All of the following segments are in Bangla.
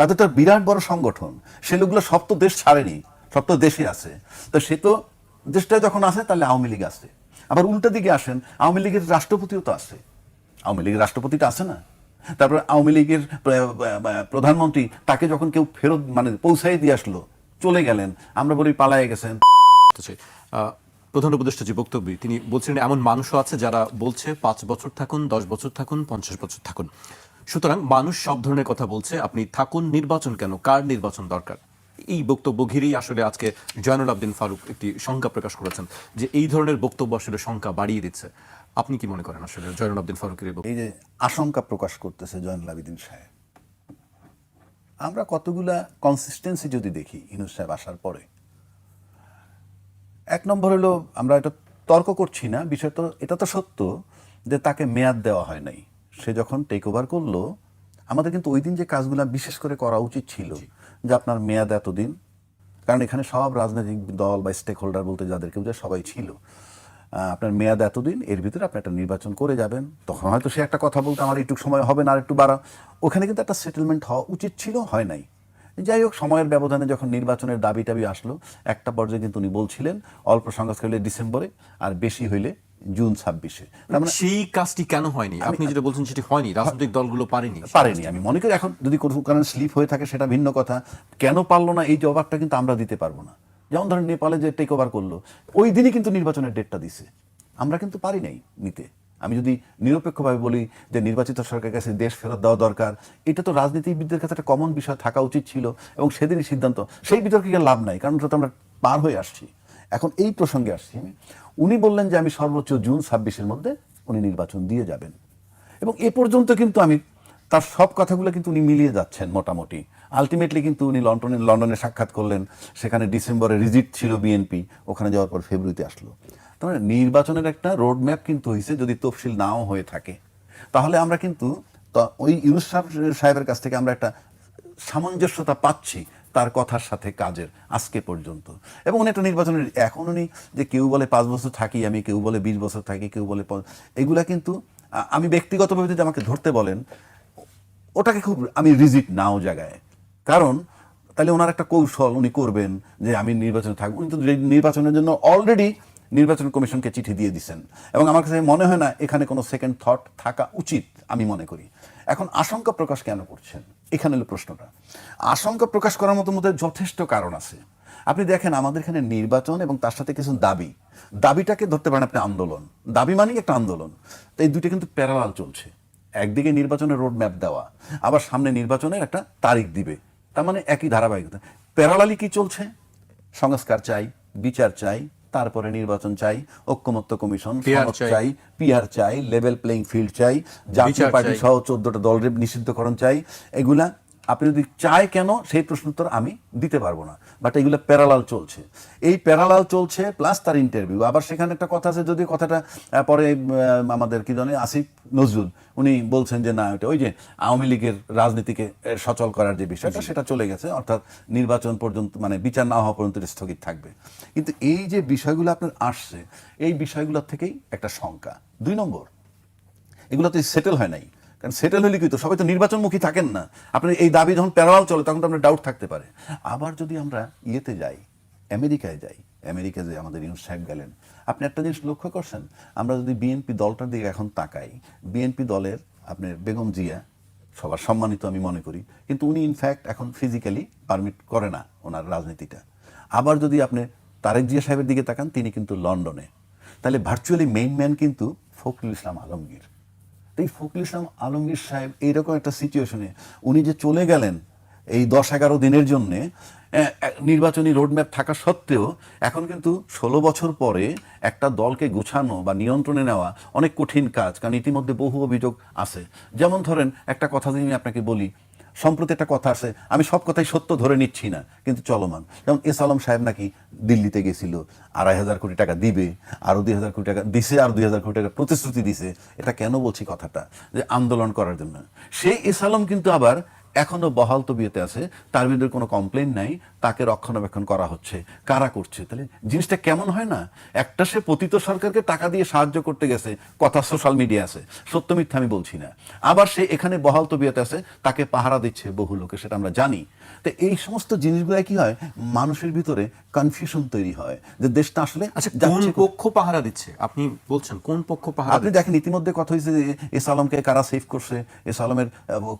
তাদের তো বিরাট বড় সংগঠন। সে লোকগুলো সব তো দেশ ছাড়েনি সব তো দেশে আছে। তো সে তো দেশটা যখন আসে তাহলে আওয়ামী লীগ আছে। আবার উল্টা দিকে আসেন আওয়ামী লীগের রাষ্ট্রপতিও তো আছে। আওয়ামী লীগের রাষ্ট্রপতিটা আছে না? তারপর আওয়ামী লীগের প্রধানমন্ত্রী তাকে যখন কেউ ফেরত মানে পৌঁছাই দিয়ে আসলো চলে গেলেন আমরা বলি পালায়ে গেছেন। আহ, প্রধান উপদেষ্টা যে বক্তব্য তিনি বলছেন এমন মানুষও আছে যারা বলছে পাঁচ বছর থাকুন দশ বছর থাকুন পঞ্চাশ বছর থাকুন। সুতরাং মানুষ সব ধরনের কথা বলছে। আপনি থাকুন, নির্বাচন কেন? কার নির্বাচন দরকার? এই বক্তব্য ঘিরেই আসলে আজকে জয়নুল আবদিন ফারুক একটি শঙ্কা প্রকাশ করেছেন যে এই ধরনের বক্তব্য আসলে শঙ্কা বাড়িয়ে দিচ্ছে। আপনি কি মনে করেন আসলে জয়নুল আবদিন ফারুকের এই যে আশঙ্কা প্রকাশ করতেছে জয়নুল আবিদিন সাহেব, আমরা কতগুলা কনসিস্টেন্সি যদি দেখি ইনুস সাহেব আসার পরে, এক নম্বর হলো আমরা এটা তর্ক করছি না বিষয় তো এটা তো সত্য যে তাকে মেয়াদ দেওয়া হয় নাই। সে যখন টেক ওভার করল আমাদের কিন্তু ওই দিন যে কাজগুলো বিশেষ করে করা উচিত ছিল যে আপনার মেয়াদ এতদিন কারণ এখানে সব রাজনৈতিক দল বা স্টেক হোল্ডার বলতে যাদেরকে বোঝায় সবাই ছিল। আপনার মেয়াদ এতদিন এর ভিতরে আপনি একটা নির্বাচন করে যাবেন তখন হয়তো সে একটা কথা বলতে আমার একটু সময় হবে না আর একটু বাড়া ওখানে কিন্তু একটা সেটেলমেন্ট হওয়া উচিত ছিল হয় নাই। যাই হোক সময়ের ব্যবধানে যখন নির্বাচনের দাবি টাবি আসলো একটা পর্যায়ে কিন্তু উনি বলছিলেন অল্প সংখ্যক হলে ডিসেম্বরে আর বেশি হইলে জুন ছাব্বিশে। মানে সেই কাজটি কেন হয়নি? আপনি যেটা বলছেন সেটি হয়নি রাজনৈতিক দলগুলো পারেনি। পারেনি। আমি মনে করি এখন যদি কোনো কারণে স্লিপ হয়ে থাকে সেটা ভিন্ন কথা। কেন পারল না এই জবাবটা কিন্তু আমরা দিতে পারব না। যেমন ধরেন নেপালে যে টেক ওভার করল ওই দিনই কিন্তু নির্বাচনের ডেটটা দিছে। আমরা কিন্তু পারি নাই নিতে। আমি যদি নিরপেক্ষভাবে বলি যে নির্বাচিত সরকারের কাছে দেশ ফেরত দেওয়া দরকার এটা তো রাজনীতিবিদদের কাছে একটা কমন বিষয় থাকা উচিত ছিল। এবং সেদিনই সিদ্ধান্ত সেই বিতর্কে লাভ নাই কারণ ওটা তো আমরা পার হয়ে আসছি। এখন এই প্রসঙ্গে আসছি আমি। উনি বললেন যে আমি সর্বোচ্চ জুন ছাব্বিশের মধ্যে উনি নির্বাচন দিয়ে যাবেন। এবং এ পর্যন্ত কিন্তু আমি, তার সব কথাগুলো কিন্তু উনি মিলিয়ে যাচ্ছেন মোটামুটি। আলটিমেটলি কিন্তু উনি লন্ডনে লন্ডনে সাক্ষাৎ করলেন, সেখানে ডিসেম্বরে রিজিট ছিল বিএনপি, ওখানে যাওয়ার পর ফেব্রুয়ারিতে আসলো। তার মানে নির্বাচনের একটা রোড ম্যাপ কিন্তু হয়েছে যদি তফসিল নাও হয়ে থাকে। তাহলে আমরা কিন্তু ওই ইউনুস সাহেবের কাছ থেকে আমরা একটা সামঞ্জস্যতা পাচ্ছি তার কথার সাথে কাজের, আজকে পর্যন্ত। এবং একটা নির্বাচনের, এখন উনি যে কেউ বলে পাঁচ বছর থাকি আমি, কেউ বলে বিশ বছর থাকি, কেউ বলে এগুলা কিন্তু আমি ব্যক্তিগতভাবে যদি আমাকে ধরতে বলেন, ওটাকে খুব আমি রিজিট নাও জায়গায় কারণ তাহলে ওনার একটা কৌশল উনি করবেন যে আমি নির্বাচনে থাকব। উনি তো নির্বাচনের জন্য অলরেডি নির্বাচন কমিশনকে চিঠি দিয়ে দিছেন। এবং আমার কাছে মনে হয় না এখানে কোনো সেকেন্ড থট থাকা উচিত, আমি মনে করি। এখন আশঙ্কা প্রকাশ কেন করছেন? এখানে হলো প্রশ্নটা। আশঙ্কা প্রকাশ করার মতো মধ্যে যথেষ্ট কারণ আছে। আপনি দেখেন, আমাদের এখানে নির্বাচন এবং তার সাথে কিছু দাবি। দাবিটাকে ধরতে পারেন আপনি আন্দোলন। দাবি মানেই একটা আন্দোলন। তো এই দুটো কিন্তু প্যারালাল চলছে। একদিকে নির্বাচনের রোড ম্যাপ দেওয়া, আবার সামনে নির্বাচনের একটা তারিখ দিবে। তার মানে একই ধারাবাহিকতা। প্যারালালি কি চলছে? সংস্কার চাই, বিচার চাই তারপরে নির্বাচন চাই ঐক্যমত্য কমিশন চাই। পিআর চাই লেভেল প্লেইং ফিল্ড চাই জাতীয় পার্টি। সহ চোদ্দটা দলের নিষিদ্ধকরণ চাই এগুলা আপনি যদি চায় কেন সেই প্রশ্ন উত্তর আমি দিতে পারব না বাট এগুলো প্যারালাল চলছে। এই প্যারালাল চলছে প্লাস তার ইন্টারভিউ আবার সেখানে একটা কথা আছে যদি কথাটা পরে আমাদের কি জানে আসিফ নজরুল উনি বলছেন যে না ওইটা ওই যে আওয়ামী লীগের রাজনীতিকে সচল করার যে বিষয়টা সেটা চলে গেছে। অর্থাৎ নির্বাচন পর্যন্ত মানে বিচার না হওয়া পর্যন্ত স্থগিত থাকবে। কিন্তু এই যে বিষয়গুলো আপনার আসছে এই বিষয়গুলোর থেকেই একটা শঙ্কা। দুই নম্বর এগুলো তো সেটেল হয় নাই। কারণ সেটেল হলে কি তো সবাই তো নির্বাচনমুখী থাকেন না। আপনি এই দাবি যখন প্যারালাল চলে, তখন তো আপনার ডাউট থাকতে পারে। আবার যদি আমরা ইয়েতে যাই, আমেরিকায় যাই আমেরিকা যে আমাদের ইউনুস সাহেব গেলেন, আপনি একটা জিনিস লক্ষ্য করছেন? আমরা যদি বিএনপি দলটার দিকে এখন তাকাই বিএনপি দলের আপনার বেগম জিয়া, সবার সম্মানিত আমি মনে করি, কিন্তু উনি ইনফ্যাক্ট এখন ফিজিক্যালি পারমিট করে না ওনার রাজনীতিটা। আবার যদি আপনি তারেক জিয়া সাহেবের দিকে তাকান, তিনি কিন্তু লন্ডনে। তাহলে ভার্চুয়ালি মেইন ম্যান কিন্তু ফখরুল ইসলাম আলমগীর। এই ফখরুল ইসলাম আলমগীর সাহেব এইরকম একটা সিচুয়েশনে উনি যে চলে গেলেন এই দশ এগারো দিনের জন্যে নির্বাচনী রোডম্যাপ থাকা সত্ত্বেও এখন কিন্তু ষোলো বছর পরে একটা দলকে গুছানো বা নিয়ন্ত্রণে নেওয়া অনেক কঠিন কাজ, কারণ ইতিমধ্যে বহু অভিযোগ আছে। যেমন ধরেন একটা কথা যদি আমি আপনাকে বলি সম্প্রতি একটা কথা আছে, আমি সব কথাই সত্য ধরে নিচ্ছি না, কিন্তু চলমান। যেমন এস আলম সাহেব নাকি দিল্লিতে গেছিল, আড়াই হাজার কোটি টাকা দিবে আরও দুই হাজার কোটি টাকা দিছে, আর দুই হাজার কোটি টাকা প্রতিশ্রুতি দিছে, এটা কেন বলছি কথাটা? যে আন্দোলন করার জন্য। সেই এস আলম কিন্তু আবার এখনও বহাল তবিয়তে আছে, তার বিরুদ্ধে কোনো কমপ্লেন নাই, তাকে রক্ষণাবেক্ষণ করা হচ্ছে, কারা করছে? তাহলে জিনিসটা কেমন হয় না? একটা সে পতিত সরকারকে টাকা দিয়ে সাহায্য করতে গেছে, কথা সোশ্যাল মিডিয়া আছে, সত্য মিথ্যা আমি বলছি না। আবার সে এখানে বহাল তবিয়তে আছে, তাকে পাহারা দিচ্ছে বহু লোকে, সেটা আমরা জানি। তো এই সমস্ত জিনিসগুলো কি হয়? মানুষের ভিতরে কনফিউশন তৈরি হয় যে দেশটা আসলে আচ্ছা কোন পক্ষ পাহারা দিচ্ছে? আপনি বলছেন কোন পক্ষ পাহারা আপনি দেখেন ইতিমধ্যে কথা হয়েছে যে এস আলমকে কারা সেভ করছে? এস আলমের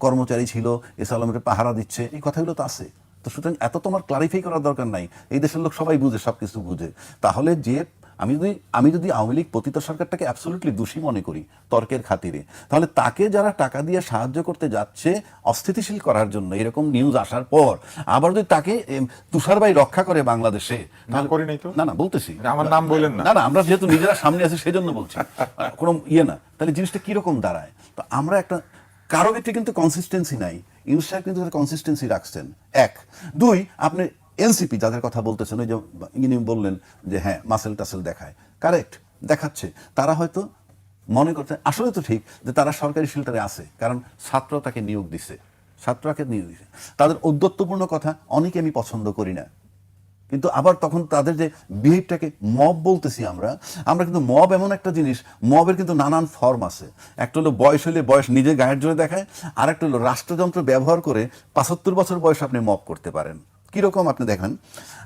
কর্মচারী ছিল এস আলমের পাহারা দিচ্ছে। এই কথাগুলো তো আছে। তো সুতরাং এত তোমার ক্লারিফাই করার দরকার নাই। এই দেশের লোক সবাই বুঝে সবকিছু বুঝে। তাহলে যে আমি যদি আমি যদি আওয়ামী লীগ পতিত সরকারটাকে অ্যাবসলিউটলি দোষী মনে করি তর্কের খাতিরে তাহলে তাকে যারা টাকা দিয়ে সাহায্য করতে যাচ্ছে অস্থিতিশীল করার জন্য এরকম নিউজ আসার পর আবার যদি তাকে তুষারবাই রক্ষা করে বাংলাদেশে না না বলতেছি। আমার নাম বললেন না। না আমরা যেহেতু নিজেরা সামনে আছি সেই জন্য বলছি কোনো ইয়ে না। তাহলে জিনিসটা কীরকম দাঁড়ায়? তো আমরা একটা কারও ক্ষেত্রে কিন্তু কনসিস্টেন্সি নাই। সাহেব কিন্তু কনসিস্টেন্সি রাখছেন। এক। দুই আপনি এনসিপি যাদের কথা বলতেছেন, ওই যে ইনি বললেন যে হ্যাঁ মাসেল টাসেল দেখায়। কারেক্ট দেখাচ্ছে। তারা হয়তো মনে করতে, আসলে তো ঠিক যে তারা সরকারি শিল্টারে আছে, কারণ ছাত্র তাকে নিয়োগ দিছে। ছাত্রকে নিয়োগ দিছে। তাদের ঔদ্ধত্যপূর্ণ কথা, অনেকে আমি পছন্দ করি না। কিন্তু আবার তখন তাদের যে বিহেভটাকে মব বলতেছি আমরা আমরা কিন্তু মব এমন একটা জিনিস মবের কিন্তু নানান ফর্ম আছে। একটা হলো বয়স হলে বয়স নিজে গায়ের জোরে দেখায় আর একটা হলো রাষ্ট্রযন্ত্র ব্যবহার করে পাঁচাত্তর বছর বয়স আপনি মব করতে পারেন। কীরকম আপনি দেখেন?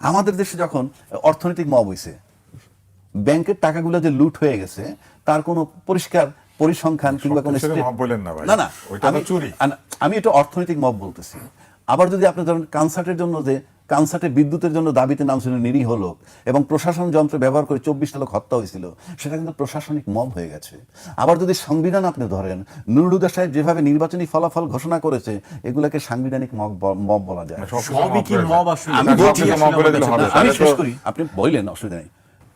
আমাদের দেশে যখন অর্থনৈতিক মব হয়েছে ব্যাংকের টাকাগুলো যে লুট হয়ে গেছে তার কোনো পরিষ্কার পরিসংখ্যান কিংবা কোনো না না আমি- চুরি। আমি এটা অর্থনৈতিক মব বলতেছি। আবার যদি আপনি ধরেন কনসার্টের জন্য যে কনসার্টে বিদ্যুতের জন্য দাবিতে নামছিল নিরীহ লোক এবং প্রশাসন যন্ত্র ব্যবহার করে চব্বিশটা লোক হত্যা হয়েছিল। সেটা কিন্তু প্রশাসনিক মব হয়ে গেছে। আবার যদি সংবিধান আপনি ধরেন নুরুদা সাহেব যেভাবে নির্বাচনী ফলাফল ঘোষণা করেছে এগুলাকে সাংবিধানিক মব বলা যায়। আমি শেষ করি। আপনি বললেন অসুবিধা নেই।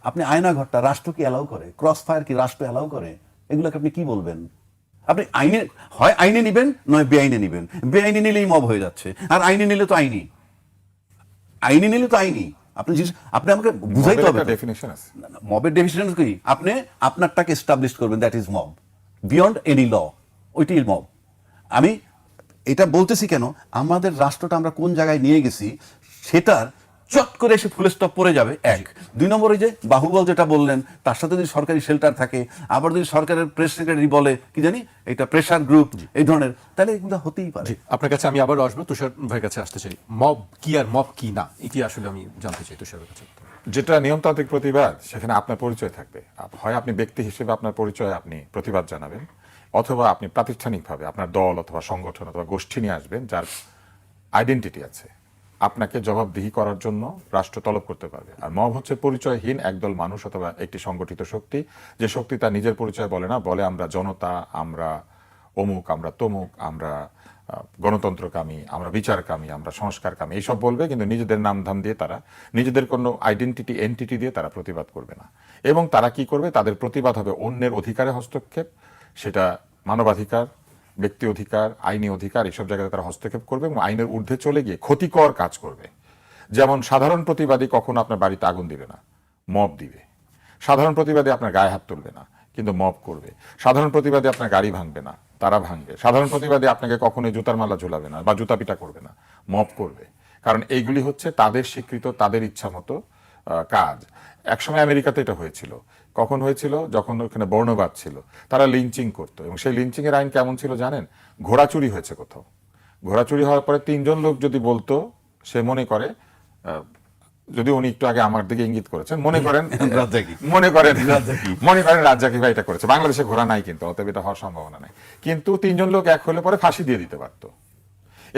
আপনি আয়না ঘরটা রাষ্ট্র কি অ্যালাউ করে? ক্রস ফায়ার কি রাষ্ট্র অ্যালাউ করে? এগুলোকে আপনি কি বলবেন? আপনি আইনে হয় আইনে নিবেন নয় বেআইনে নিবেন। বেআইনে নিলেই মব হয়ে যাচ্ছে। আর আইনে নিলে তো আইনি আইনে নিলে তো আইনি। আপনি জিনিস- আপনি আমাকে বুঝাইতে হবে ডেফিনেশন আছে। মবের ডেফিনেশন কি? আপনি আপনারটাকে এস্টাবলিশ করবেন that is mob beyond any law ওইটি মব আমি এটা বলতেছি কেন? আমাদের রাষ্ট্রটা আমরা কোন জায়গায় নিয়ে গেছি সেটার চট করে এসে ফুল স্টপ পড়ে যাবে এক। দুই নম্বরে যে বাহুবল যেটা বললেন তার সাথে যদি সরকারি শেল্টার থাকে আবার যদি সরকারের প্রেস সেক্রেটারি বলে কি জানি এটা প্রেশার গ্রুপ এই ধরনের তাহলে এগুলো হতেই পারে। আপনার কাছে আমি আবার আসব তুষার ভাইয়ের কাছে আসতে চাই। মব কি আর মব কি না এটি আসলে আমি জানতে চাই তুষারের কাছে। যেটা নিয়মতান্ত্রিক প্রতিবাদ সেখানে আপনার পরিচয় থাকবে। হয় আপনি ব্যক্তি হিসেবে আপনার পরিচয় আপনি প্রতিবাদ জানাবেন অথবা আপনি প্রাতিষ্ঠানিকভাবে আপনার দল অথবা সংগঠন অথবা গোষ্ঠী নিয়ে আসবেন যার আইডেন্টিটি আছে। আপনাকে জবাবদিহি করার জন্য রাষ্ট্র তলব করতে পারবে। আর মব হচ্ছে পরিচয়হীন একদল মানুষ অথবা একটি সংগঠিত শক্তি। যে শক্তি তার নিজের পরিচয় বলে না, বলে আমরা জনতা, আমরা অমুক, আমরা তমুক, আমরা গণতন্ত্রকামী, আমরা বিচারকামী, আমরা সংস্কারকামী, এইসব বলবে কিন্তু নিজেদের নামধাম দিয়ে তারা, নিজেদের কোনো আইডেন্টিটি এন্টিটি দিয়ে তারা প্রতিবাদ করবে না। এবং তারা কি করবে? তাদের প্রতিবাদ হবে অন্যের অধিকারে হস্তক্ষেপ। সেটা মানবাধিকার ব্যক্তি অধিকার, আইনি অধিকার, এসব জায়গায় তারা হস্তক্ষেপ করবে এবং আইনের ঊর্ধ্বে চলে গিয়ে ক্ষতিকর কাজ করবে। যেমন সাধারণ প্রতিবাদী কখনো আপনার বাড়িতে আগুন দিবে না, মব দিবে। সাধারণ প্রতিবাদী আপনার গায়ে হাত তুলবে না, কিন্তু মব করবে। সাধারণ প্রতিবাদী আপনার গাড়ি ভাঙবে না, তারা ভাঙবে। সাধারণ প্রতিবাদী আপনাকে কখনোই জুতার মালা ঝুলাবে না বা জুতা পিটা করবে না, মব করবে। কারণ এইগুলি হচ্ছে তাদের স্বীকৃত, তাদের ইচ্ছা মতো কাজ। একসময় আমেরিকাতে এটা হয়েছিল। কখন হয়েছিল? যখন ওখানে বর্ণবাদ ছিল। তারা লিঞ্চিং করতো। এবং সেই লিঞ্চিং এর আইন কেমন ছিল জানেন? ঘোড়া চুরি হয়েছে কোথাও। ঘোড়া চুরি হওয়ার পরে তিনজন লোক যদি বলতো সে মনে করে যদি উনি একটু আগে আমার দিকে ইঙ্গিত করেছেন মনে করেন। মনে করেন মনে করেন রাজ্জাকি ভাই এটা করেছে। বাংলাদেশে ঘোড়া নাই কিন্তু অতএব এটা হওয়ার সম্ভাবনা নাই। কিন্তু তিনজন লোক এক হলে পরে ফাঁসি দিয়ে দিতে পারতো।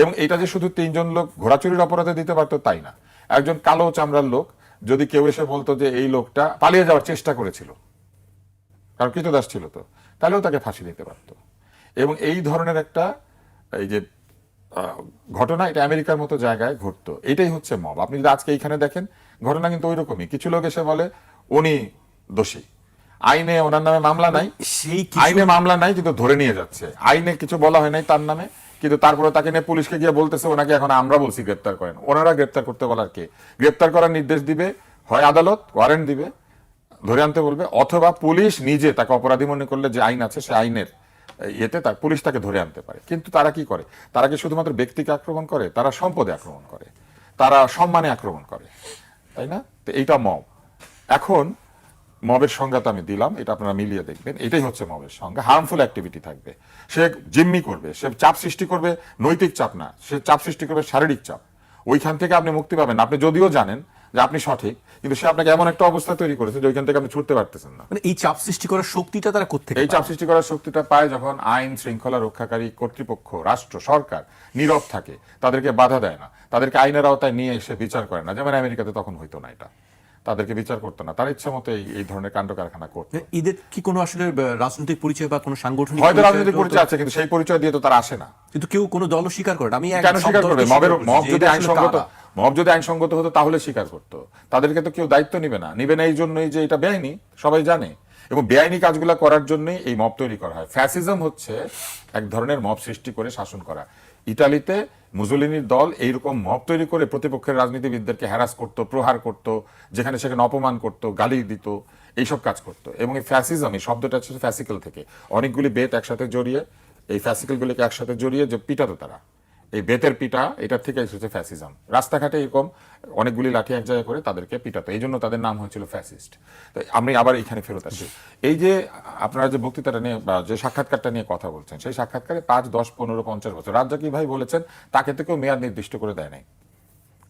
এবং এটা যে শুধু তিনজন লোক ঘোড়া চুরির অপরাধে দিতে পারতো তাই না। একজন কালো চামড়ার লোক যদি কেউ এসে বলতো যে এই লোকটা পালিয়ে যাওয়ার চেষ্টা করেছিল কারণ কৃতদাস ছিল তো তাহলেও তাকে ফাঁসি দিতে পারতো। এবং এই ধরনের একটা এই যে ঘটনা এটা আমেরিকার মতো জায়গায় ঘটতো। এটাই হচ্ছে মব। আপনি যদি আজকে এইখানে দেখেন ঘটনা কিন্তু ওই রকমই কিছু লোক এসে বলে উনি দোষী। আইনে ওনার নামে মামলা নাই। সেই আইনে মামলা নাই কিন্তু ধরে নিয়ে যাচ্ছে। আইনে কিছু বলা হয় নাই তার নামে। কিন্তু তারপরে তাকে নিয়ে পুলিশকে গিয়ে বলতেছে, ওনাকে এখন আমরা বলছি গ্রেপ্তার করেন। ওনারা গ্রেপ্তার করতে বলার কে? গ্রেপ্তার করার নির্দেশ দিবে, হয় আদালত ওয়ারেন্ট দিবে, ধরে আনতে বলবে, অথবা পুলিশ নিজে তাকে অপরাধী মনে করলে যে আইন আছে, সে আইনের এতে তার, পুলিশ তাকে ধরে আনতে পারে। কিন্তু তারা কি করে? তারা কি শুধুমাত্র ব্যক্তিকে আক্রমণ করে? তারা সম্পদে আক্রমণ করে। তারা সম্মানে আক্রমণ করে। তাই না? তো এইটা মব। এখন মবের সংজ্ঞা তো আমি দিলাম এটা আপনারা মিলিয়ে দেখবেন। এটাই হচ্ছে মবের সংজ্ঞা। হার্মফুল অ্যাক্টিভিটি থাকবে। সে জিম্মি করবে সে চাপ সৃষ্টি করবে নৈতিক চাপ না সে চাপ সৃষ্টি করবে শারীরিক চাপ। ওইখান থেকে আপনি মুক্তি পাবেন। আপনি যদিও জানেন যে আপনি সঠিক কিন্তু সে আপনাকে এমন একটা অবস্থা তৈরি করেছে যে ওইখান থেকে আপনি ছুটতে পারতেছেন না। মানে এই চাপ সৃষ্টি করার শক্তিটা তারা কোথেকে এই চাপ সৃষ্টি করার শক্তিটা পায় যখন আইন শৃঙ্খলা রক্ষাকারী কর্তৃপক্ষ রাষ্ট্র সরকার নীরব থাকে তাদেরকে বাধা দেয় না। তাদেরকে আইনের আওতায় নিয়ে এসে বিচার করে না যেমন আমেরিকাতে তখন হইতো না এটা। তাদেরকে বিচার করতো না। তার ইচ্ছা মতো এই ধরনের কাণ্ড কারখানা করতো ঈদের কি কোনো আসলে রাজনৈতিক পরিচয় বা কোনো সাংগঠনিক হয়তো রাজনৈতিক পরিচয় আছে কিন্তু সেই পরিচয় দিয়ে তো তারা আসে না। কিন্তু কেউ কোনো দল স্বীকার করে আমি কেন স্বীকার করবে মবের মব যদি আইনসঙ্গত মব যদি আইনসঙ্গত হতো তাহলে স্বীকার করতো। তাদেরকে তো কেউ দায়িত্ব নিবে না। নিবে না এই জন্যই যে এটা বেআইনি সবাই জানে। এবং বেআইনি কাজগুলো করার জন্যই এই মব তৈরি করা হয়। ফ্যাসিজম হচ্ছে এক ধরনের মব সৃষ্টি করে শাসন করা। ইটালিতে মুজলিনির দল এইরকম মব তৈরি করে প্রতিপক্ষের রাজনীতিবিদদেরকে হ্যারাস করত, প্রহার করত, যেখানে সেখানে অপমান করত, গালি দিত, এইসব কাজ করত। এবং এই ফ্যাসিজম এই শব্দটা হচ্ছে ফ্যাসিক্যাল থেকে। অনেকগুলি বেত একসাথে জড়িয়ে, এই ফ্যাসিক্যালগুলিকে একসাথে জড়িয়ে যে পিটাতো তারা। এই বেতের পিটা এটার থেকে এসেছে ফ্যাসিজম। রাস্তাঘাটে এরকম অনেকগুলি লাঠি এক জায়গায় করে তাদেরকে পিটাতো এই জন্য তাদের নাম হয়েছিল ফ্যাসিস্ট। তো আমি আবার এখানে ফেরত আসি। এই যে আপনারা যে বক্তৃতাটা নিয়ে বা যে সাক্ষাৎকারটা নিয়ে কথা বলছেন সেই সাক্ষাৎকারে পাঁচ দশ পনেরো পঞ্চাশ বছর রাজ্জাকি ভাই বলেছেন তাকে তো কেউ মেয়াদ নির্দিষ্ট করে দেয় নাই।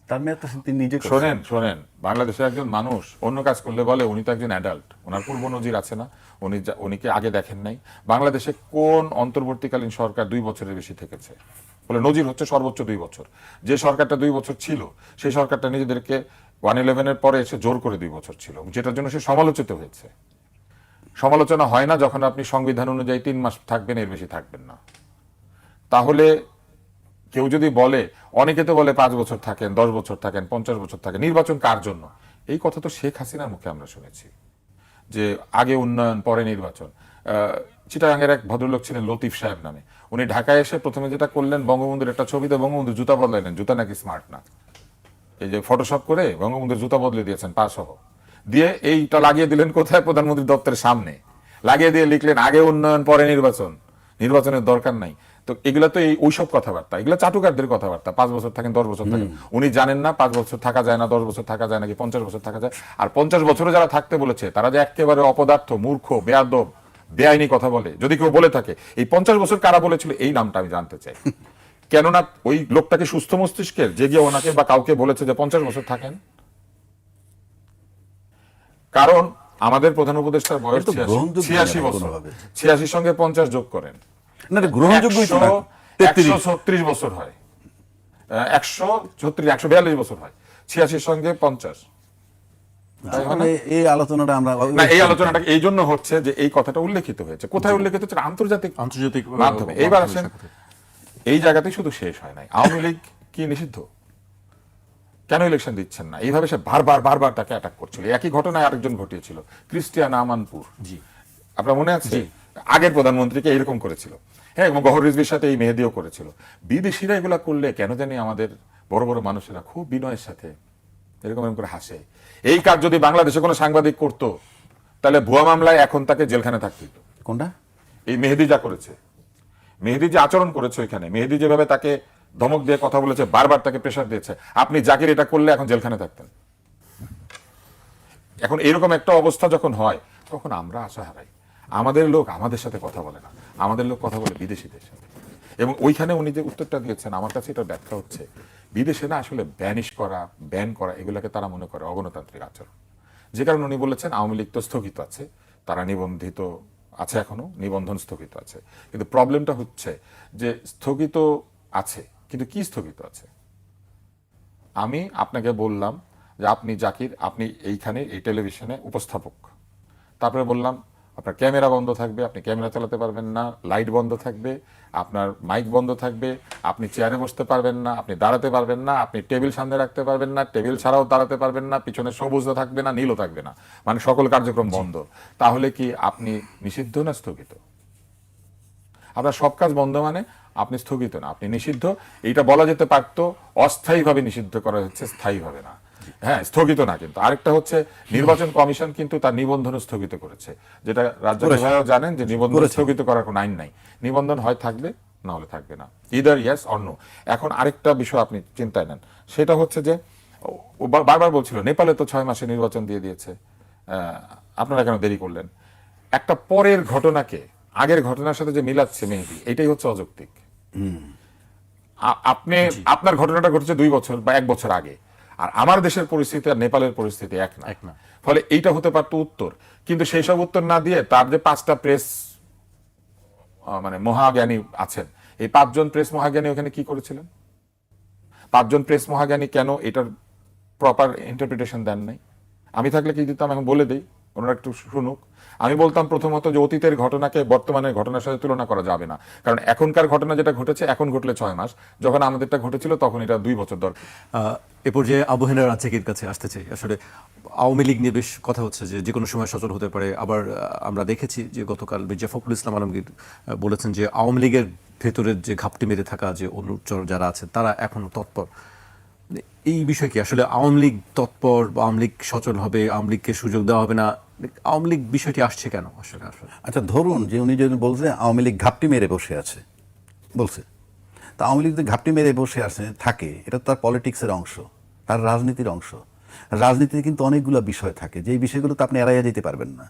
তার মেয়াদটা তিনি নিজে শোনেন শোনেন বাংলাদেশের একজন মানুষ অন্য কাজ করলে বলে উনি তো একজন অ্যাডাল্ট ওনার পূর্ব নজির আছে না উনি উনিকে আগে দেখেন নাই? বাংলাদেশে কোন অন্তর্বর্তীকালীন সরকার দুই বছরের বেশি থেকেছে? বলে নজির হচ্ছে সর্বোচ্চ দুই বছর। যে সরকারটা দুই বছর ছিল, সেই সরকারটা নিজেদেরকে ওয়ান ইলেভেনের পরে এসে জোর করে দুই বছর ছিল, যেটার জন্য সে সমালোচিত হয়েছে। সমালোচনা হয় না যখন আপনি সংবিধান অনুযায়ী তিন মাস থাকবেন, এর বেশি থাকবেন না। তাহলে কেউ যদি বলে, অনেকে তো বলে পাঁচ বছর থাকেন, দশ বছর থাকেন, পঞ্চাশ বছর থাকেন, নির্বাচন কার জন্য? এই কথা তো শেখ হাসিনার মুখে আমরা শুনেছি, যে আগে উন্নয়ন, পরে নির্বাচন। চিটাগাঙ্গের এক ভদ্রলোক ছিলেন লতিফ সাহেব নামে। উনি ঢাকায় এসে প্রথমে যেটা করলেন বঙ্গবন্ধুর একটা ছবিতে বঙ্গবন্ধু জুতা বদলাইলেন জুতা নাকি স্মার্ট না। এই যে ফটোশপ করে বঙ্গবন্ধুর জুতা বদলে দিয়েছেন পা সহ। দিয়ে এইটা লাগিয়ে দিলেন কোথায়? প্রধানমন্ত্রী দপ্তরের সামনে। লাগিয়ে দিয়ে লিখলেন আগে উন্নয়ন পরে নির্বাচন। নির্বাচনের দরকার নাই। তো এগুলা তো এই ওইসব কথাবার্তা এগুলো চাটুকারদের কথাবার্তা পাঁচ বছর থাকেন দশ বছর থাকেন। উনি জানেন না পাঁচ বছর থাকা যায় না দশ বছর থাকা যায় নাকি পঞ্চাশ বছর থাকা যায়। আর পঞ্চাশ বছরে যারা থাকতে বলেছে তারা যে একেবারে অপদার্থ মূর্খ বেয়াদব বেআইনি কথা বলে যদি কেউ বলে থাকে এই পঞ্চাশ বছর কারা বলেছিল এই নামটা আমি জানতে চাই। কেননা ওই লোকটাকে সুস্থ মস্তিষ্কের যে গিয়ে ওনাকে বা কাউকে বলেছে যে পঞ্চাশ বছর থাকেন। কারণ আমাদের প্রধান উপদেষ্টার বয়স ছিয়াশি বছর। ছিয়াশির সঙ্গে পঞ্চাশ যোগ করেন। না একশো ছত্রিশ বছর হয়। একশো ছত্রিশ একশো বিয়াল্লিশ বছর হয়। ছিয়াশির সঙ্গে পঞ্চাশ। এই আলোচনাটা আমরা এই আলোচনাটা এই জন্য হচ্ছে যে এই কথাটা উল্লেখিত হয়েছে। কোথায় উল্লেখিত হচ্ছে আন্তর্জাতিক আন্তর্জাতিক মাধ্যমে। এইবার আসেন এই জায়গাতেই শুধু শেষ হয় নাই। আওয়ামী লীগ কি নিষিদ্ধ? কেন ইলেকশন দিচ্ছেন না? এইভাবে সে বারবার বারবার তাকে অ্যাটাক করছিল। একই ঘটনায় আরেকজন ঘটিয়েছিল ক্রিস্টিয়ান আমানপুর। জি। আপনার মনে আছে? আগের প্রধানমন্ত্রীকে এরকম করেছিল। হ্যাঁ এবং গহর রিজভির সাথে এই মেহেদিও করেছিল। বিদেশিরা এগুলা করলে কেন জানি আমাদের বড় বড় মানুষেরা খুব বিনয়ের সাথে এরকম এরকম করে হাসে। এই কাজ যদি বাংলাদেশে কোনো সাংবাদিক করতো তাহলে ভুয়া মামলায় এখন তাকে জেলখানে থাকতে কোনটা? এই মেহেদি যা করেছে মেহেদি যে আচরণ করেছে ওইখানে মেহেদি যেভাবে তাকে ধমক দিয়ে কথা বলেছে বারবার তাকে প্রেশার দিয়েছে আপনি জাকির এটা করলে এখন জেলখানে থাকতেন। এখন এরকম একটা অবস্থা যখন হয় তখন আমরা আশা হারাই। আমাদের লোক আমাদের সাথে কথা বলে না। আমাদের লোক কথা বলে বিদেশিদের সাথে এবং ওইখানে উনি যে উত্তরটা দিয়েছেন আমার কাছে এটা ব্যাখ্যা হচ্ছে বিদেশে না আসলে ব্যানিশ করা ব্যান করা, এগুলোকে তারা মনে করে অগণতান্ত্রিক আচরণ। যে কারণে উনি বলেছেন, আওয়ামী লীগ তো স্থগিত আছে, তারা নিবন্ধিত আছে এখনও, নিবন্ধন স্থগিত আছে। কিন্তু প্রবলেমটা হচ্ছে যে স্থগিত আছে, কিন্তু কি স্থগিত আছে? আমি আপনাকে বললাম যে আপনি জাকির, আপনি এইখানে, এই টেলিভিশনে উপস্থাপক। তারপরে বললাম আপনার ক্যামেরা বন্ধ থাকবে আপনি ক্যামেরা চালাতে পারবেন না লাইট বন্ধ থাকবে আপনার মাইক বন্ধ থাকবে আপনি চেয়ারে বসতে পারবেন না আপনি দাঁড়াতে পারবেন না আপনি টেবিল সামনে রাখতে পারবেন না টেবিল ছাড়াও দাঁড়াতে পারবেন না পিছনে সবুজও থাকবে না নীলও থাকবে না। মানে সকল কার্যক্রম বন্ধ। তাহলে কি আপনি নিষিদ্ধ না স্থগিত? আপনার সব কাজ বন্ধ মানে আপনি স্থগিত না আপনি নিষিদ্ধ। এইটা বলা যেতে পারতো অস্থায়ীভাবে নিষিদ্ধ করা হচ্ছে স্থায়ীভাবে না। হ্যাঁ স্থগিত না কিন্তু। আরেকটা হচ্ছে নির্বাচন কমিশন কিন্তু তার নিবন্ধন স্থগিত করেছে যেটা রাজ্য। ভাইও জানেন যে নিবন্ধন স্থগিত করার কোনো আইন নাই। নিবন্ধন হয় থাকবে না হলে থাকবে না। ইদার ইয়াস অন্য এখন আরেকটা বিষয় আপনি চিন্তায় নেন। সেটা হচ্ছে যে বারবার বলছিল নেপালে তো ছয় মাসে নির্বাচন দিয়ে দিয়েছে। আহ, আপনারা কেন দেরি করলেন? একটা পরের ঘটনাকে আগের ঘটনার সাথে যে মিলাচ্ছে মেহেদি এটাই হচ্ছে অযৌক্তিক। আপনি আপনার ঘটনাটা ঘটেছে দুই বছর বা এক বছর আগে। আর আমার দেশের পরিস্থিতি আর নেপালের পরিস্থিতি এক না। এক না। ফলে এইটা হতে পারতো উত্তর। কিন্তু সেই সব উত্তর না দিয়ে তার যে পাঁচটা প্রেস মানে মহাজ্ঞানী আছেন এই পাঁচজন প্রেস মহাজ্ঞানী ওখানে কি করেছিলেন? পাঁচজন প্রেস মহাজ্ঞানী কেন এটার প্রপার ইন্টারপ্রিটেশন দেন নাই? আমি থাকলে কি দিতাম? এখন বলে দেই। ওনারা একটু শুনুক। আমি বলতাম প্রথমত যে অতীতের ঘটনাকে বর্তমানের ঘটনার সাথে তুলনা করা যাবে না। কারণ এখনকার ঘটনা যেটা ঘটেছে, এখন ঘটলে ছয় মাস। যখন আমাদেরটা ঘটেছিল, তখন এটা দুই বছর দরকার। এ পর্যায়ে আবু হেনা কাছে আসতে চাই। আসলে আওয়ামী লীগ নিয়ে বেশ কথা হচ্ছে যে যে কোনো সময় সচল হতে পারে। আবার আমরা দেখেছি যে গতকাল মির্জা ফখরুল ইসলাম আলমগীর বলেছেন যে আওয়ামী লীগের ভেতরের যে ঘাপটি মেরে থাকা যে অনুচর যারা আছে, তারা এখনও তৎপর। এই বিষয় কি? আসলে আওয়ামী লীগ তৎপর বা আওয়ামী লীগ সচল হবে, আওয়ামী লীগকে সুযোগ দেওয়া হবে না? আওয়ামী লীগ বিষয়টি আসছে কেন আসলে? আসলে আচ্ছা ধরুন যে উনি যদি বলছে আওয়ামী লীগ ঘাপটি মেরে বসে আছে, বলছে। তা আওয়ামী লীগ যদি ঘাপটি মেরে বসে আছে থাকে, এটা তার পলিটিক্সের অংশ, তার রাজনীতির অংশ। রাজনীতিতে কিন্তু অনেকগুলো বিষয় থাকে। যেই বিষয়গুলো তো আপনি এড়াইয়া যেতে পারবেন না।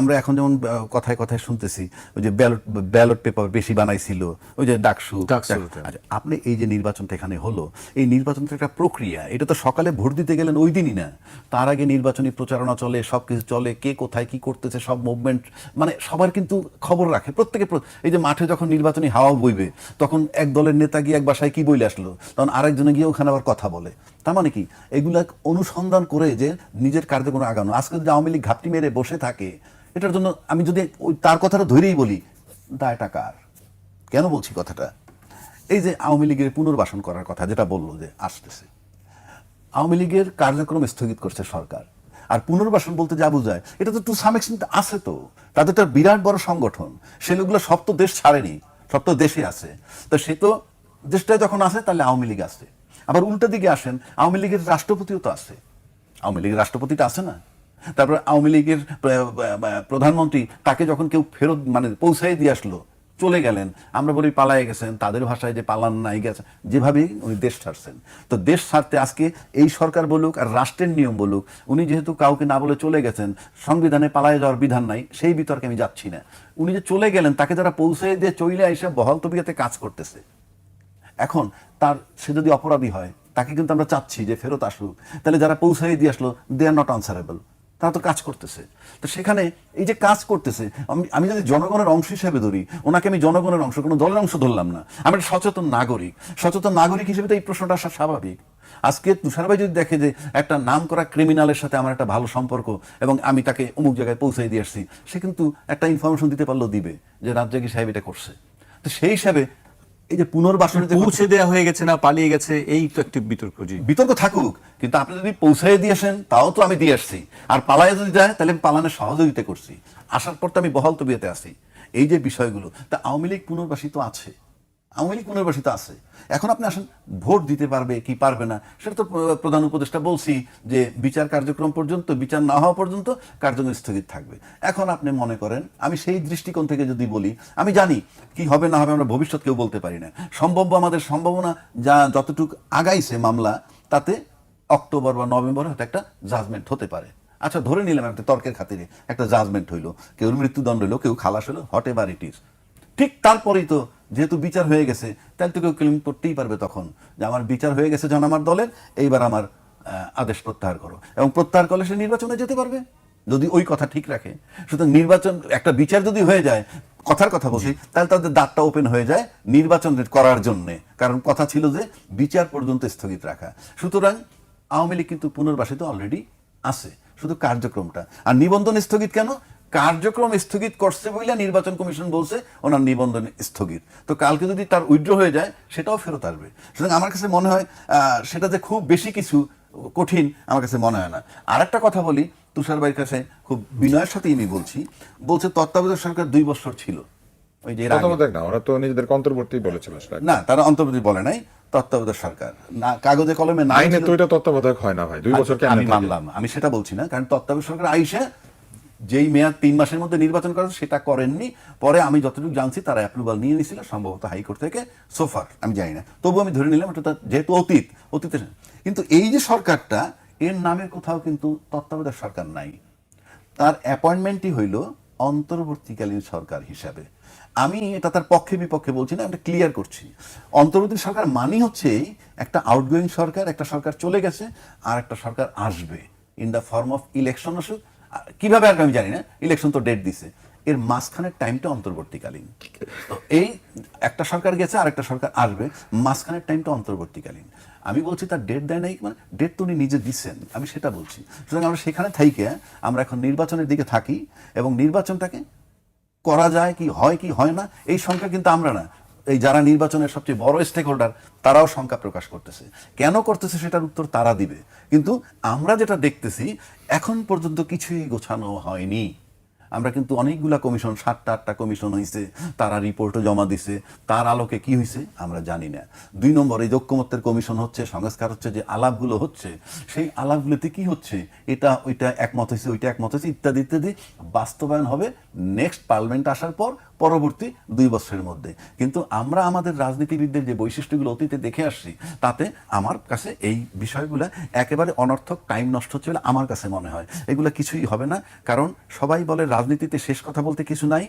আমরা এখন যেমন কথায় কথায় শুনতেছি ওই যে ব্যালট ব্যালট পেপার বেশি বানাইছিল ওই যে ডাকসু। ডাকসু, আচ্ছা আপনি এই যে নির্বাচনটা এখানে হলো এই নির্বাচনটা একটা প্রক্রিয়া। এটা তো সকালে ভোট দিতে গেলেন ওই দিনই না। তার আগে নির্বাচনী প্রচারণা চলে সব কিছু চলে কে কোথায় কি করতেছে সব মুভমেন্ট মানে সবার কিন্তু খবর রাখে। প্রত্যেকে এই যে মাঠে যখন নির্বাচনী হাওয়া বইবে তখন এক দলের নেতা গিয়ে এক বাসায় কি বইলে আসলো? তখন আরেকজনে গিয়ে ওখানে আবার কথা বলে। তার মানে কি? এগুলা অনুসন্ধান করে যে নিজের কার্যক্রম আগানো। আজকে যদি আওয়ামী লীগ ঘাপটি মেরে বসে থাকে, এটার জন্য আমি যদি ওই তার কথাটা ধরেই বলি দায়টা কার? কেন বলছি কথাটা? এই যে আওয়ামী লীগের পুনর্বাসন করার কথা যেটা বলল যে আসতেছে। আওয়ামী লীগের কার্যক্রম স্থগিত করছে সরকার। আর পুনর্বাসন বলতে যা বোঝায়, এটা তো টু সাম এক্সটেন্ট আছে তো। তাদের তো বিরাট বড় সংগঠন। সেগুলো সব তো দেশ ছাড়েনি, সব তো দেশে আছে। তো সে তো দেশটায় যখন আছে, তাহলে আওয়ামী লীগ আছে। আবার উল্টা দিকে আসেন, আওয়ামী লীগের রাষ্ট্রপতিও তো আছে। আওয়ামী লীগের রাষ্ট্রপতিটা আছে না? তারপর আওয়ামী লীগের প্রধানমন্ত্রী তাকে যখন কেউ ফেরত মানে পৌঁছাই দিয়ে আসলো, চলে গেলেন, আমরা বলি পালায়ে গেছেন, তাদের ভাষায় যে পালান নাই গেছে যেভাবে উনি দেশ ছাড়ছেন। তো দেশ ছাড়তে আজকে এই সরকার বলুক আর রাষ্ট্রের নিয়ম বলুক, উনি যেহেতু কাউকে না বলে চলে গেছেন, সংবিধানে পালায়ে যাওয়ার বিধান নাই, সেই বিতর্কে আমি যাচ্ছি না। উনি যে চলে গেলেন, তাকে যারা পৌঁছে দিয়ে চইলে এসে বহল তবিয়াতে কাজ করতেছে। এখন তার, সে যদি অপরাধী হয়, তাকে কিন্তু আমরা চাচ্ছি যে ফেরত আসুক। তাহলে যারা পৌঁছাই দিয়ে আসলো দে আর নট আনসারেবল তারা তো কাজ করতেছে। তো সেখানে এই যে কাজ করতেছে, আমি আমি যদি জনগণের অংশ হিসেবে ধরি, ওনাকে আমি জনগণের অংশ, কোনো দলের অংশ ধরলাম না। আমি একটা সচেতন নাগরিক। সচেতন নাগরিক হিসেবে তো এই প্রশ্নটা আসা স্বাভাবিক। আজকে তুষার ভাই যদি দেখে যে একটা নাম করা ক্রিমিনালের সাথে আমার একটা ভালো সম্পর্ক এবং আমি তাকে অমুক জায়গায় পৌঁছে দিয়ে আসছি, সে কিন্তু একটা ইনফরমেশন দিতে পারলেও দিবে যে রাজ্জাকি সাহেব এটা করছে। তো সেই হিসাবে এই যে পুনর্বাসন পৌঁছে দেওয়া হয়ে গেছে না পালিয়ে গেছে এই তো একটি বিতর্ক জি। বিতর্ক থাকুক কিন্তু আপনি যদি পৌঁছাই দিয়ে আসেন তাও তো আমি দিয়ে আসছি। আর পালায় যদি যায় তাহলে আমি পালানোর সহযোগিতা করছি। আসার পর তো আমি বহাল তবিয়াতে আছি। এই যে বিষয়গুলো তা আওয়ামী লীগ পুনর্বাসিত আছে। আওয়ামী লীগ পুনর্বাসিত আছে। এখন আপনি আসেন, ভোট দিতে পারবে কি পারবে না, সেটা তো প্রধান উপদেষ্টা বলছি যে বিচার কার্যক্রম পর্যন্ত, বিচার না হওয়া পর্যন্ত কার্যক্রম স্থগিত থাকবে। এখন আপনি মনে করেন, আমি সেই দৃষ্টিকোণ থেকে যদি বলি, আমি জানি কি হবে না হবে আমরা ভবিষ্যৎ কেউ বলতে পারি না। সম্ভাব্য আমাদের সম্ভাবনা যা যতটুকু আগাইছে মামলা, তাতে অক্টোবর বা নভেম্বর হয়তো একটা জাজমেন্ট হতে পারে। আচ্ছা ধরে নিলাম একটা তর্কের খাতিরে একটা জাজমেন্ট হইল কেউ মৃত্যুদণ্ড হইল, কেউ খালাস হলো হট এভার ইট ইজ ঠিক তারপরেই তো যেহেতু বিচার হয়ে গেছে, তাহলে তো কেউ ক্লেম করতেই পারবে তখন যে আমার বিচার হয়ে গেছে যখন আমার দলের, এইবার আমার আদেশ প্রত্যাহার করো। এবং প্রত্যাহার করলে সে নির্বাচনে যেতে পারবে, যদি ওই কথা ঠিক রাখে। সুতরাং নির্বাচন, একটা বিচার যদি হয়ে যায়, কথার কথা বলছি, তাহলে তাদের দাঁতটা ওপেন হয়ে যায় নির্বাচন করার জন্যে। কারণ কথা ছিল যে বিচার পর্যন্ত স্থগিত রাখা। সুতরাং আওয়ামী লীগ কিন্তু পুনর্বাসিত অলরেডি আছে, শুধু কার্যক্রমটা। আর নিবন্ধন স্থগিত কেন? কার্যক্রম স্থগিত করছে বলে নির্বাচন কমিশন বলছে ওনার নিবন্ধন স্থগিত। তো কালকে যদি তার উইড্র হয়ে যায় সেটাও ফেরত আসবে। সুতরাং আমার কাছে মনে হয় সেটা যে খুব বেশি কিছু কঠিন আমার কাছে মনে হয় না। আর একটা কথা বলি তুষার ভাইয়ের কাছে খুব বিনয়ের সাথেই আমি বলছি। বলছে তত্ত্বাবধায়ক সরকার দুই বছর ছিল। ওই যে না ওরা তো নিজেদেরকে অন্তর্বর্তী বলেছিল না তারা অন্তর্বর্তী বলে নাই তত্ত্বাবধায়ক সরকার। না কাগজে কলমে না তো এটা তত্ত্বাবধায়ক হয় না ভাই দুই বছর আমি মানলাম আমি সেটা বলছি না কারণ তত্ত্বাবধায়ক সরকার আইসা যেই মেয়াদ তিন মাসের মধ্যে নির্বাচন করেন, সেটা করেননি। পরে আমি যতটুকু জানছি তারা অ্যাপ্রুভাল নিয়ে নিয়েছিল সম্ভবত হাইকোর্ট থেকে। সোফার আমি জানি না। তবু আমি ধরে নিলাম, এটা যেহেতু অতীত, অতীতের। কিন্তু এই যে সরকারটা, এর নামের কোথাও কিন্তু তত্ত্বাবধায়ক সরকার নাই। তার অ্যাপয়েন্টমেন্টই হইল অন্তর্বর্তীকালীন সরকার হিসাবে। আমি এটা তার পক্ষে বিপক্ষে বলছি না এটা ক্লিয়ার করছি। অন্তর্বর্তী সরকার মানি হচ্ছে একটা আউটগোয়িং সরকার, একটা সরকার চলে গেছে, আর একটা সরকার আসবে। In the form of election আসুক কীভাবে আর আমি জানি না ইলেকশন তো ডেট দিছে। এর মাঝখানের টাইমটা অন্তর্বর্তীকালীন। এই একটা সরকার গেছে আর একটা সরকার আসবে, মাঝখানের টাইমটা অন্তর্বর্তীকালীন। আমি বলছি তার ডেট দেয় নাই মানে ডেট তো উনি নিজে দিচ্ছেন আমি সেটা বলছি। সুতরাং আমরা সেখানে থাইকে, আমরা এখন নির্বাচনের দিকে থাকি, এবং নির্বাচনটাকে করা যায় কি, হয় কি, হয় না, এই সংখ্যা কিন্তু আমরা না। এই যারা নির্বাচনের সবচেয়ে বড় স্টেক হোল্ডার তারাও শঙ্কা প্রকাশ করতেছে। কেন করতেছে সেটার উত্তর তারা দিবে। কিন্তু আমরা যেটা দেখতেছি, এখন পর্যন্ত কিছুই গোছানো হয়নি। আমরা কিন্তু অনেকগুলা কমিশন, সাতটা আটটা কমিশন হয়েছে তারা রিপোর্টও জমা দিছে, তার আলোকে কি হয়েছে আমরা জানি না। দুই নম্বর, এই ঐক্যমত্যের কমিশন হচ্ছে, সংস্কার হচ্ছে, যে আলাপগুলো হচ্ছে, সেই আলাপগুলোতে কি হচ্ছে, এটা, ওইটা একমত হয়েছে ওইটা একমত হয়েছে ইত্যাদি ইত্যাদি বাস্তবায়ন হবে নেক্সট পার্লামেন্ট আসার পর, পরবর্তী দুই বছরের মধ্যে। কিন্তু আমরা আমাদের রাজনীতিবিদদের যে বৈশিষ্ট্যগুলো অতীতে দেখে আসছি, তাতে আমার কাছে এই বিষয়গুলো একেবারে অনর্থক টাইম নষ্ট হচ্ছে বলে আমার কাছে মনে হয়। এগুলো কিছুই হবে না, কারণ সবাই বলে রাজনীতিতে শেষ কথা বলতে কিছু নাই।